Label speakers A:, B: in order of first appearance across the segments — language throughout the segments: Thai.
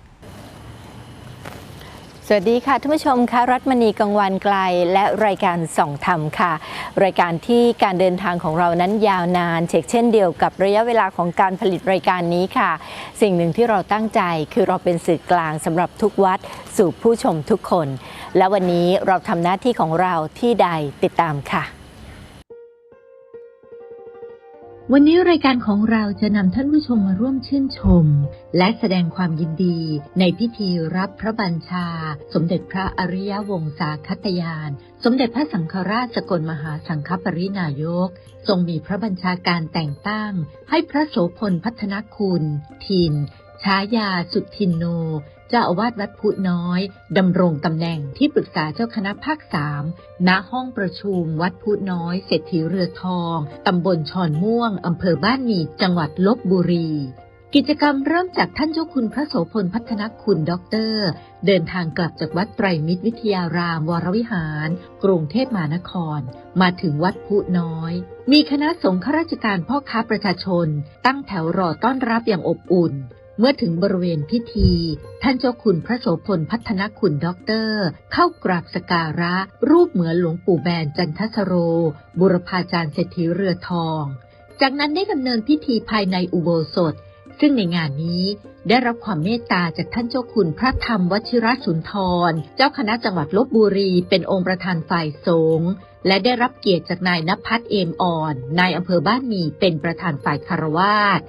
A: ส วัสดีค่ะท่านผู้ชมค่ะรัฐมณีกังวันไกล และรายการส่องธรรมค่ะ รายการที่การเดินทางของเรานั้นยาวนานเชกเช่นเดียวกับระยะเวลาของการผลิตรายการนี้ค่ะ สิ่งหนึ่งที่เราตั้งใจคือเราเป็นสื่อกลางสำหรับทุกวัดสู่ผู้ชมทุกคน และวันนี้เราทำหน้าที่ของเราที่ใดติดตามค่ะ
B: วันนี้รายการของเราจะนำท่านผู้ชมมาร่วมชื่นชม และแสดงความยินดี ในพิธีรับพระบัญชา สมเด็จพระอริยวงศาคัตยาน สมเด็จพระสังฆราชสกลมหาสังฆปรินายก ทรงมีพระบัญชาการแต่งตั้ง ให้พระโสพลพัฒนคุณ ทินชายาสุทินโน จ้าอาวาสวัดพุน้อยดำรงตำแหน่งที่ปรึกษาเจ้าคณะภาคสามณห้องประชุมวัดพุน้อยเศรษฐีเรือทองตำบลชอนม่วงอำเภอบ้านหมีจังหวัดลบบุรี กิจกรรมเริ่มจากท่านเจ้าคุณพระโสพลพัฒนคุณด็อกเตอร์ เดินทางกลับจากวัดไตรมิตรวิทยารามวรวิหาร กรุงเทพมหานคร มาถึงวัดพุน้อย มีคณะสงฆ์ข้าราชการพ่อค้าประชาชน ตั้งแถวรอต้อนรับอย่างอบอุ่น เมื่อถึงบริเวณพิธี ท่านเจ้าคุณพระโสพลพัฒนคุณด็อกเตอร์ เข้ากราบสการะ รูปเหมือนหลวงปู่แบนจันทสโร บุรพาจารย์เศรษฐีเรือทอง จากนั้นได้ดำเนินพิธีภายในอุโบสถ ซึ่งในงานนี้ได้รับความเมตตาจากท่านเจ้าคุณพระธรรมวชิรสุนทร เจ้าคณะจังหวัดลบบุรีเป็นองค์ประธานฝ่ายสงฆ์และได้รับเกียรติจากนายนภัสเอมอ่อนนายอำเภอบ้านหมีเป็นประธานฝ่ายคารวาส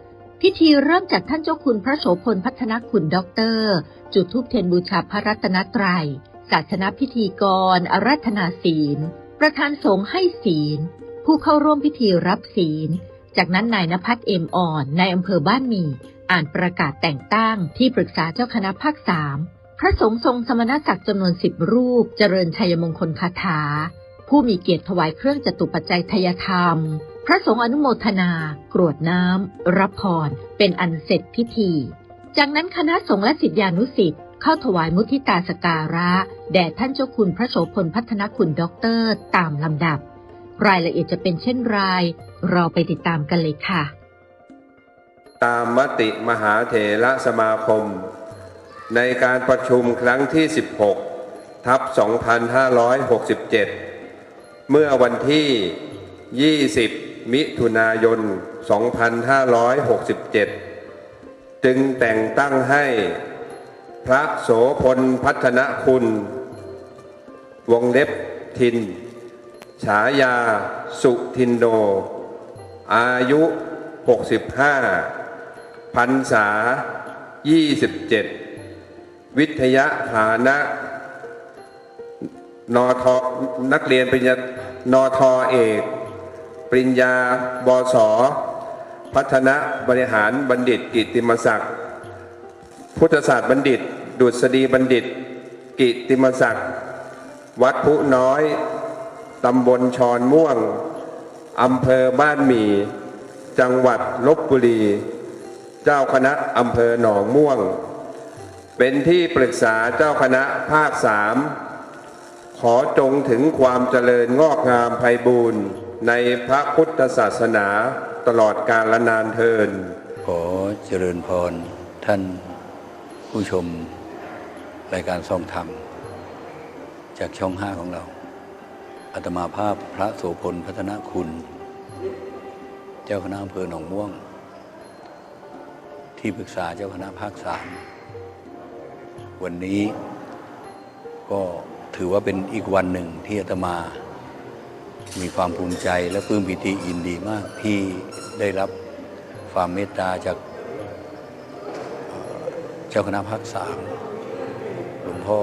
B: พิธีเริ่มจากท่านเจ้าคุณพระโสพลพัฒนคุณด็อกเตอร์ จุดธูปเทียนบูชาพระรัตนตรัย ศาสนพิธีกร อารัธนาศีล ประธานสงฆ์ให้ศีล ผู้เข้าร่วมพิธีรับศีล จากนั้นนายนภัสเอ็มอ่อนในอำเภอบ้านมี อ่านประกาศแต่งตั้งที่ปรึกษาเจ้าคณะภาคสามพระสงฆ์ทรงสมณศักดิ์จำนวนสิบรูป เจริญชัยมงคลคาถา ผู้มีเกียรติถวายเครื่องจตุปัจจัยทยธรรม พระสงฆ์อนุโมทนากรวดน้ำรับพร เป็นอันเสร็จพิธี จากนั้นคณะสงฆ์และศิษยานุศิษย์เข้าถวายมุทิตาสการะ แด่ท่านเจ้าคุณพระโสพลพัฒนคุณด็อกเตอร์ตามลำดับ รายละเอียดจะเป็นเช่นไรเราไปติดตามกันเลยค่ะ
C: ตามมติมหาเถระสมาคม ในการประชุมครั้งที่ 16 ทับ 2567 เมื่อวันที่ 20 มิถุนายน 2567 จึงแต่งตั้งให้พระโสพลพัฒนคุณ วงเล็บทิน ฉายาสุทินโน อายุ 65พันษา 27 วิทยาฐานะนอทอนักเรียนปริญญานอทอเอก ปริญญาบศพัฒนาบริหารบัณฑิตกิติมศักดิ์พุทธศาสตร์บัณฑิต ดุษฎีบัณฑิต กิตติมศักดิ์วัดพุน้อย ตำบลชอนม่วง อำเภอบ้านหมี่ จังหวัดลบบุรี เจ้าคณะอำเภอหนองม่วง เป็นที่ปรึกษาเจ้าคณะภาคสามขอจงถึงความเจริญงอกงามไพบูรณ์ ในพระพุทธศาสนาตลอดกาลนานเทิน
D: ขอเจริญพรท่านผู้ชมรายการทรงธรรม จากช่องห้าของเราอาตมาภาพพระโสพลพัฒนคุณ เจ้าคณะอำเภอหนองม่วง ที่ปรึกษาเจ้าคณะภาคสามวันนี้ก็ถือว่าเป็นอีกวันหนึ่งที่อาตมา มีความภูมิใจและปลื้มปิติยินดีมากที่ได้รับความเมตตาจากเจ้าคณะภาคสามหลวงพ่อ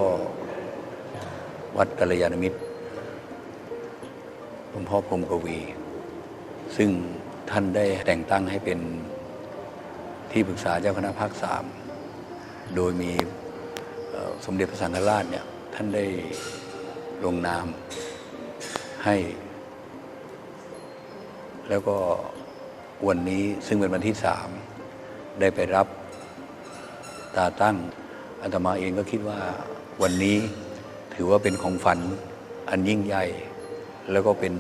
D: วัดกัลยาณมิตรหลวงพ่อพรมกวี ซึ่งท่านได้แต่งตั้งให้เป็นที่ปรึกษาเจ้าคณะภาคสามโดยมีสมเด็จพระสังฆราชเนี่ยท่านได้ลงนามให้ แล้วก็วันนี้ซึ่งเป็นวันที่สามได้ไปรับตาตั้งอาตมาเองก็คิดว่าวันนี้ถือว่าเป็นของฝันอันยิ่งใหญ่ แล้วก็เป็น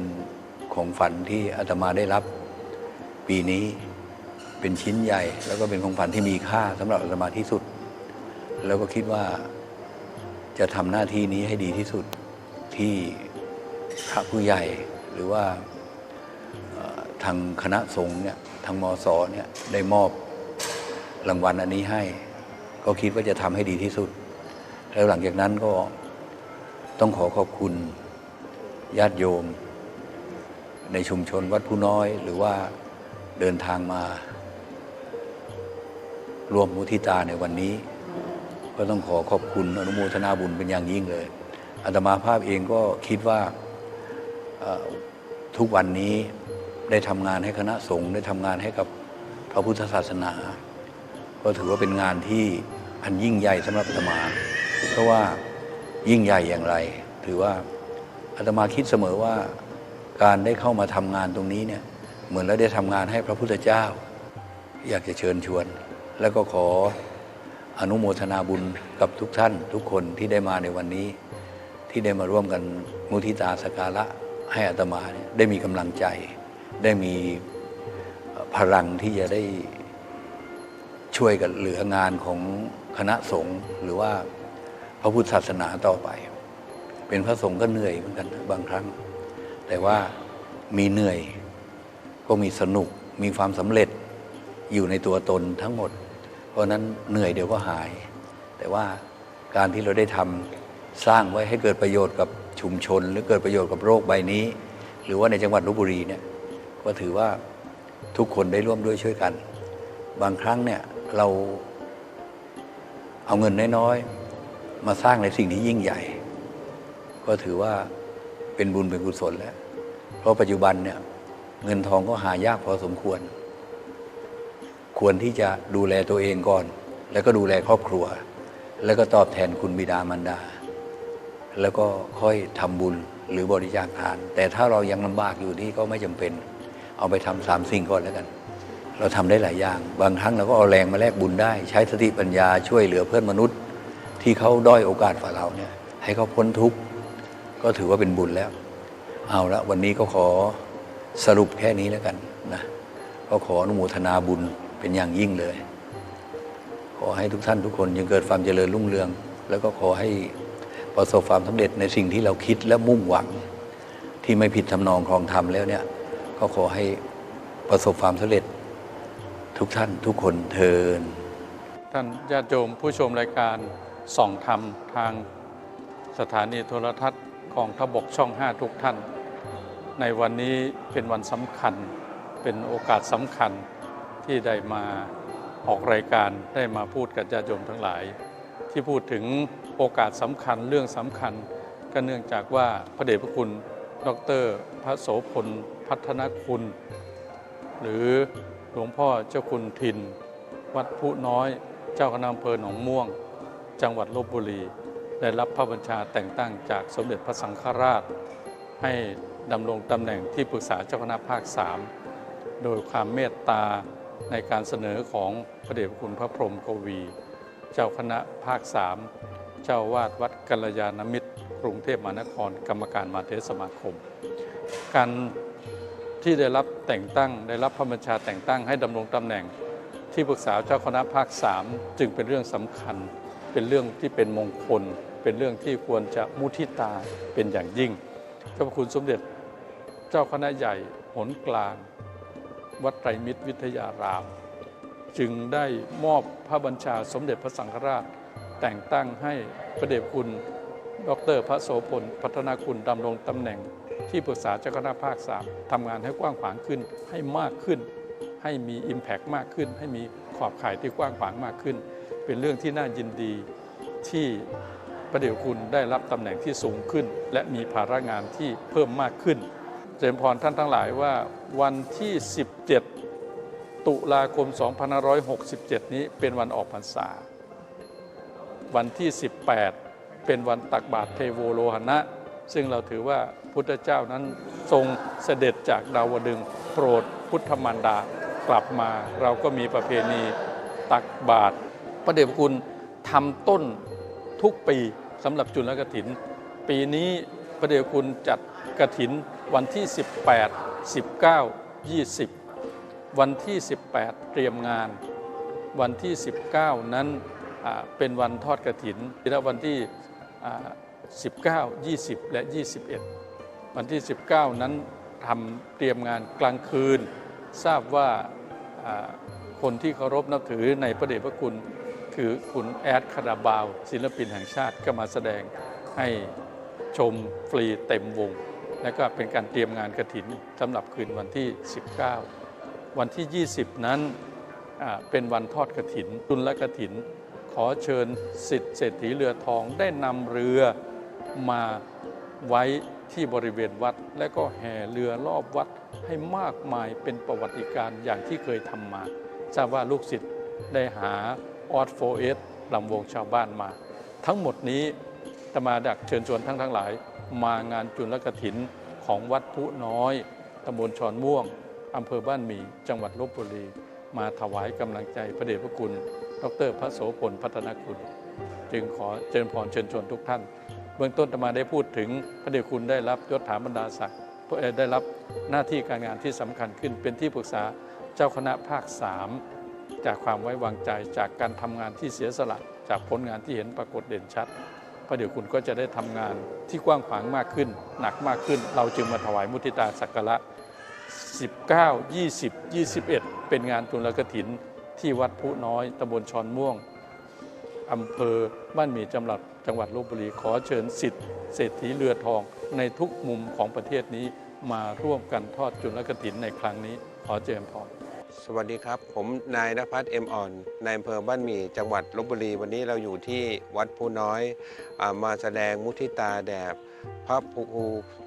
D: ของฝันที่อาตมาได้รับ ปีนี้เป็นชิ้นใหญ่ แล้วก็เป็นของฝันที่มีค่าสำหรับอาตมาที่สุด แล้วก็คิดว่าจะทำหน้าที่นี้ให้ดีที่สุดที่พระผู้ใหญ่หรือว่า ทางคณะสงฆ์เนี่ยทางมศเนี่ยได้มอบรางวัลอันนี้ให้ ก็คิดว่าจะทำให้ดีที่สุด แล้วหลังจากนั้นก็ต้องขอขอบคุณญาติโยม ในชุมชนวัดผู้น้อย หรือว่าเดินทางมาร่วมมุทิตาในวันนี้ ก็ต้องขอขอบคุณอนุโมทนาบุญเป็นอย่างยิ่งเลยอาตมาภาพเองก็คิดว่าทุกวันนี้ ได้ทำงานให้คณะสงฆ์ได้ทำงานให้กับพระพุทธศาสนา ก็ถือว่าเป็นงานที่อันยิ่งใหญ่สำหรับอาตมา เพราะว่ายิ่งใหญ่อย่างไร ถือว่าอาตมาคิดเสมอว่าการได้เข้ามาทำงานตรงนี้เนี่ยเหมือนเราได้ทำงานให้พระพุทธเจ้า อยากจะเชิญชวน แล้วก็ขออนุโมทนาบุญกับทุกท่าน ทุกคนที่ได้มาในวันนี้ ที่ได้มาร่วมกันมุทิตาสการะให้อาตมาได้มีกำลังใจ ได้มีพลังที่จะได้ช่วยกันเหลืองานของคณะสงฆ์หรือว่าพระพุทธศาสนาต่อไป เป็นพระสงฆ์ก็เหนื่อยเหมือนกันบางครั้ง แต่ว่ามีเหนื่อยก็มีสนุกมีความสำเร็จอยู่ในตัวตนทั้งหมด เพราะนั้นเหนื่อยเดี๋ยวก็หาย แต่ว่าการที่เราได้ทำสร้างไว้ให้เกิดประโยชน์กับชุมชน หรือเกิดประโยชน์กับโรคใบนี้ หรือว่าในจังหวัดลบบุรีเนี่ย ก็ถือว่าทุกคนได้ร่วมด้วยช่วยกัน บางครั้งเนี่ยเราเอาเงินน้อยๆมาสร้างในสิ่งที่ยิ่งใหญ่ ก็ถือว่าเป็นบุญเป็นกุศลแล้ว เพราะปัจจุบันเนี่ยเงินทองก็หายากพอสมควร ควรที่จะดูแลตัวเองก่อน แล้วก็ดูแลครอบครัว แล้วก็ตอบแทนคุณบิดามารดา แล้วก็ค่อยทำบุญหรือบริจาคทาน แต่ถ้าเรายังลำบากอยู่นี่ก็ไม่จำเป็น เอาไปทำสามสิ่งก่อนแล้วกัน เราทำได้หลายอย่าง บางครั้งเราก็เอาแรงมาแลกบุญได้ ใช้สติปัญญาช่วยเหลือเพื่อนมนุษย์ ที่เขาด้อยโอกาสฝ่าเราเนี่ยให้เขาพ้นทุกข์ก็ถือว่าเป็นบุญแล้ว เอาละวันนี้ก็ขอสรุปแค่นี้แล้วกันนะก็ขออนุโมทนาบุญเป็นอย่างยิ่งเลย ขอให้ทุกท่านทุกคนยังเกิดความเจริญรุ่งเรือง แล้วก็ขอให้ประสบความสำเร็จในสิ่งที่เราคิดและมุ่งหวัง ที่ไม่ผิดทำนองครองธรรมแล้วเนี่ย ก็ขอให้ประสบความสำเร็จทุกท่านทุกคนเทิน
E: ท่านญาติโยมผู้ชมรายการส่องธรรมทางสถานีโทรทัศน์กองทบกช่อง 5 ทุกท่าน ในวันนี้เป็นวันสำคัญ เป็นโอกาสสำคัญที่ได้มาออกรายการได้มาพูดกับญาติโยมทั้งหลาย ที่พูดถึงโอกาสสำคัญเรื่องสำคัญ ก็เนื่องจากว่าพระเดชพระคุณ ดร พระโสพล พัฒนคุณ หรือหลวงพ่อเจ้าคุณทิน วัดผู้น้อย เจ้าคณะอำเภอหนองม่วง จังหวัดลบบุรี ได้รับพระบัญชาแต่งตั้งจากสมเด็จพระสังฆราช ให้ดำรงตำแหน่งที่ปรึกษาเจ้าคณะภาค3โดยความเมตตาในการเสนอของพระเดชพระคุณพระพรหมกวี เจ้าคณะภาค3เจ้าวาดวัดกัลยาณมิตร กรุงเทพมหานคร กรรมการมาเทรสมาคม การ ที่ได้รับแต่งตั้ง ได้รับพระบัญชาแต่งตั้งให้ดำรงตำแหน่ง ที่ปรึกษาเจ้าคณะภาค3จึงเป็นเรื่องสำคัญ เป็นเรื่องที่เป็นมงคล เป็นเรื่องที่ควรจะมุทิตาเป็นอย่างยิ่งพระคุณสมเด็จเจ้าคณะใหญ่หนกลาง วัดไตรมิตรวิทยาราม จึงได้มอบพระบัญชาสมเด็จพระสังฆราช แต่งตั้งให้พระเดชคุณ ดรพระโสพล พัฒนาคุณดำรงตำแหน่ง ที่ปรึกษาเจ้าคณะภาค3ทำงานให้กว้างขวางขึ้นให้มากขึ้น ให้มี Impact มากขึ้น ให้มีขอบข่ายที่กว้างขวางมากขึ้น เป็นเรื่องที่น่ายินดีที่พระเดชคุณได้รับตำแหน่งที่สูงขึ้น และมีภาระงานที่เพิ่มมากขึ้นเจริญพรท่านทั้งหลายว่าวันที่ 17 ตุลาคม 2567 นี้เป็นวันออกพรรษา วันที่ 18 เป็นวันตักบาตรเทโวโลหณะ ซึ่งเราถือว่าพุทธเจ้านั้นทรงเสด็จจากดาวดึงโปรดพุทธมารดากลับมา เราก็มีประเพณีตักบาตรพระเดชพระคุณทำต้นทุกปีสำหรับจุลกถิน ปีนี้พระเดชคุณจัดกถินวันที่ 18 19 20 วันที่ 18 เตรียมงาน วันที่ 19 นั้นเป็นวันทอดกระถินและวันที่ 19 20 และ 21 วันที่ 19 นั้นทำเตรียมงานกลางคืน ทราบว่าคนที่เคารพนับถือในพระเดชพระคุณคือคุณแอดคาราบาว ศิลปินแห่งชาติก็มาแสดงให้ชมฟรีเต็มวง และก็เป็นการเตรียมงานกระถินสำหรับคืนวันที่ 19 วันที่ 20 นั้นเป็นวันทอดกระถินตุละกระถิน ขอเชิญสิทธิเศรษฐีเรือทองได้นำเรือ มาไว้ที่บริเวณวัด และก็แห่เรือรอบวัดให้มากมายเป็นประวัติการณ์อย่างที่เคยทำมาทราบว่าลูกศิษย์ได้หาออดโฟเอสลำวงชาวบ้านมา ทั้งหมดนี้ตมาดักเชิญชวนทั้งทั้งหลาย มางานจุลกถินของวัดพุน้อยตำบลชอนม่วงอำเภอบ้านหมี จังหวัดลบบุรี มาถวายกำลังใจพระเดชพระคุณ ดรพระโสพลพัฒนคุณ จึงขอเชิญพรเชิญชวนทุกท่าน เบื้องต้นตมาได้พูดถึงพระเดชคุณได้รับยศถาบรรดาศักดิ์ได้รับหน้าที่การงานที่สำคัญขึ้น เป็นที่ปรึกษาเจ้าคณะภาคสามจากความไว้วางใจจากการทำงานที่เสียสละจากผลงานที่เห็นปรากฏเด่นชัดพระเดชคุณก็จะได้ทำงานที่กว้างขวางมากขึ้น หนักมากขึ้น เราจึงมาถวายมุทิตาสักการะ19 20 21 เป็นงานจุลกถินที่วัดพุน้อยตำบลชอนม่วง อำเภอบ้านหมี่จำหลัดจังหวัดลบบุรีขอเชิญสิทธิ์เศรษฐีเรือทองในทุกมุมของประเทศนี้มาร่วมกันทอดจุลกถินในครั้งนี้ ขอเจริญพร
C: สวัสดีครับ ผมนายนภัสเอ็มอ่อนนายอำเภอบ้านหมี่จังหวัดลบบุรี วันนี้เราอยู่ที่วัดภูน้อยอมาแสดงมุทิตาแด่พระครู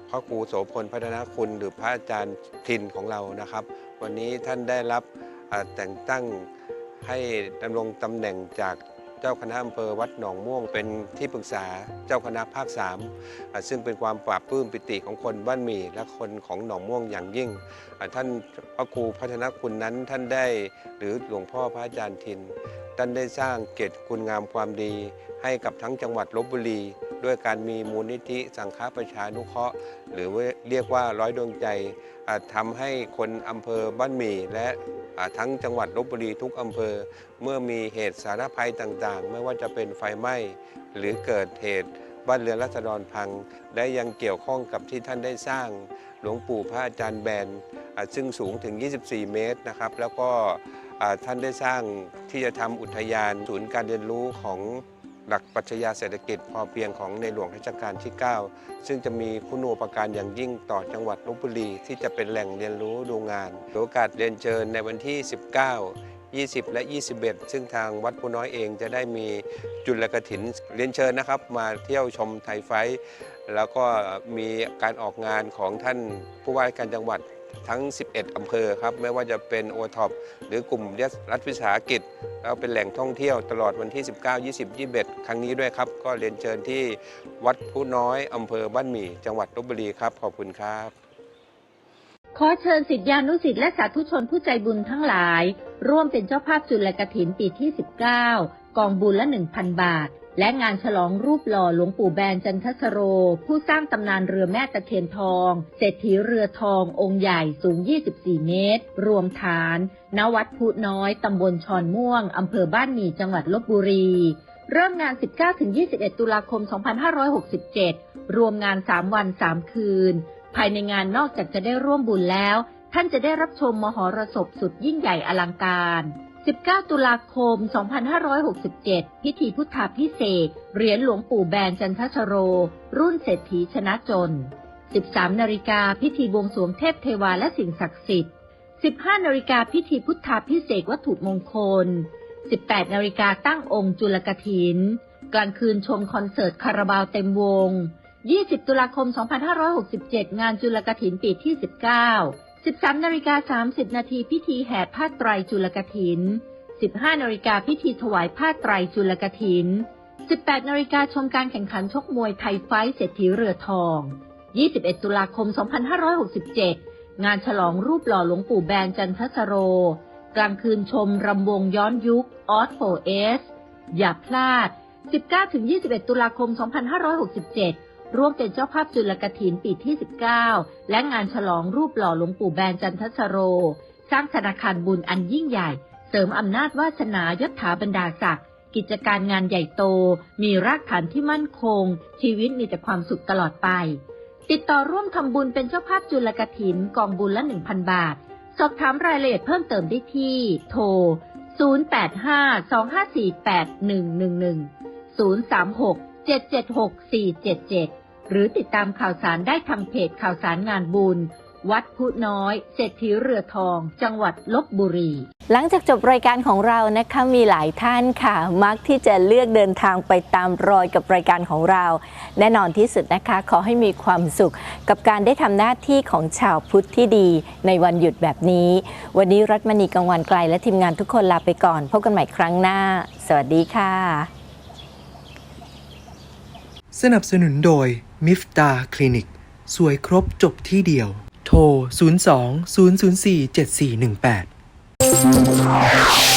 C: พระครูโสพลพัฒนคุณ หรือพระอาจารย์ทินของเรานะครับ วันนี้ท่านได้รับแต่งตั้งให้ดำรงตำแหน่งจาก เจ้าคณะอำเภอวัดหนองม่วงเป็นที่ปรึกษาเจ้าคณะภาคสามซึ่งเป็นความปราบปลื้มปิติของคนบ้านหมี่และคนของหนองม่วงอย่างยิ่ง ท่านพระครูพัฒนคุณนั้นท่านได้หรือหลวงพ่อพระอาจารย์ทิน ท่านได้สร้างเกตคุณงามความดีให้กับทั้งจังหวัดลบบุรี ด้วยการมีมูลนิธิสังฆประชานุเคราะห์ หรือเรียกว่าร้อยดวงใจอ่าทำให้คนอำเภอบ้านหมี่และทั้งจังหวัดลบบุรีทุกอำเภอ เมื่อมีเหตุสารภัยต่างๆ ไม่ว่าจะเป็นไฟไหม้ หรือเกิดเหตุบ้านเรือนรัษฎรพัง และยังเกี่ยวข้องกับที่ท่านได้สร้าง หลวงปู่พระอาจารย์แบนซึ่งสูงถึง 24 เมตรนะครับ แล้วก็ท่านได้สร้างที่จะทำอุทยานศูนย์การเรียนรู้ของ หลักปรัชญาเศรษฐกิจพอเพียงของในหลวงรัชกาลที่ 9 ซึ่งจะมีคุณูปการอย่างยิ่งต่อจังหวัดลบบุรี ที่จะเป็นแหล่งเรียนรู้ดูงานโอกาสเรียนเชิญในวันที่ 19 20 และ 21 ซึ่งทางวัดผู้น้อยเองจะได้มีจุลกถินเรียนเชิญนะครับ มาเที่ยวชมไทยไฟ แล้วก็มีการออกงานของท่านผู้ว่าการจังหวัด ทั้ง 11 อำเภอครับ ไม่ว่าจะเป็นโอท็อปหรือกลุ่มรัฐวิสาหกิจ แล้วเป็นแหล่งท่องเที่ยวตลอดวันที่ 19 20 21 ครั้งนี้ด้วยครับ ก็เรียนเชิญที่วัดผู้น้อยอำเภอบ้านหมี่ จังหวัดลบบุรีครับ ขอบคุณครับ
B: ขอเชิญสิทธิานุสิทธิ์และสาธุชนผู้ใจบุญทั้งหลาย ร่วมเป็นเจ้าภาพจุลกถินปีที่ 19 กองบุญละ 1,000 บาท และงานฉลองรูปหล่อหลวงปู่แบนจันทสโร ผู้สร้างตำนานเรือแม่ตะเคียนทอง เศรษฐีเรือทององค์ใหญ่สูง 24 เมตร รวมฐาน ณ วัดพุน้อย ตำบลชอนม่วง อำเภอบ้านหมี่จังหวัดลบบุรี เริ่มงาน 19-21 ตุลาคม 2567 รวมงาน 3 วัน 3 คืน ภายในงานนอกจากจะได้ร่วมบุญแล้ว ท่านจะได้รับชมมหรสพสุดยิ่งใหญ่อลังการ 19 ตุลาคม 2567 พิธีพุทธาพิเศษ เหรียญหลวงปู่แบนจันทชโร รุ่นเศรษฐีชนะจน 13 นาฬิกาพิธีบวงสรวงเทพเทวาและสิ่งศักดิ์สิทธิ์ 15 นาฬิกาพิธีพุทธาพิเศษวัตถุมงคล 18 นาฬิกาตั้งองค์จุลกถิน กลางคืนชมคอนเสิร์ตคาราบาวเต็มวง 20 ตุลาคม 2567 งานจุลกถินปีที่ 19 13นาฬิกา30 นาทีพิธีแห่ผ้าไตรจุลกถิน 15นาฬิกาพิธีถวายผ้าไตรจุลกถิน 18นาฬิกาชมการแข่งขันชกมวยไทยไฟเศรษฐีเรือทอง 21 ตุลาคม 2567 งานฉลองรูปหล่อหลวงปู่แบนจันทสโร กลางคืนชมรำวงย้อนยุคออสโฟเอสอย่าพลาด 19-21 ตุลาคม 2567 ร่วมเป็นเจ้าภาพจุลกถินปีที่ 19 และงานฉลองรูปหล่อหลวงปู่แบนจันทสโร สร้างธนาคารบุญอันยิ่งใหญ่ เสริมอำนาจวาสนายศถาบรรดาศักดิ์กิจการงานใหญ่โต มีรากฐานที่มั่นคง ชีวิตมีแต่ความสุขตลอดไป ติดต่อร่วมทำบุญเป็นเจ้าภาพจุลกถินกองบุญละ 1,000 บาท สอบถามรายละเอียดเพิ่มเติมได้ที่ โทร 085-254-8111 036-776-477 หรือติดตามข่าวสารได้ทางเพจข่าวสารงานบุญ วัดพุน้อย เศรษฐีเรือทอง จังหวัดลบบุรี
A: หลังจากจบรายการของเรานะคะมีหลายท่านค่ะ มักที่จะเลือกเดินทางไปตามรอยกับรายการของเรา แน่นอนที่สุดนะคะ ขอให้มีความสุข กับการได้ทำหน้าที่ของชาวพุทธที่ดี ในวันหยุดแบบนี้ วันนี้รัตมณีกังวันไกลและทีมงานทุกคนลาไปก่อนพบกันใหม่ครั้งหน้า สวัสดีค่ะ
F: สนับสนุนโดย มิฟตาคลินิก สวยครบจบที่เดียว โทร 02 004 7418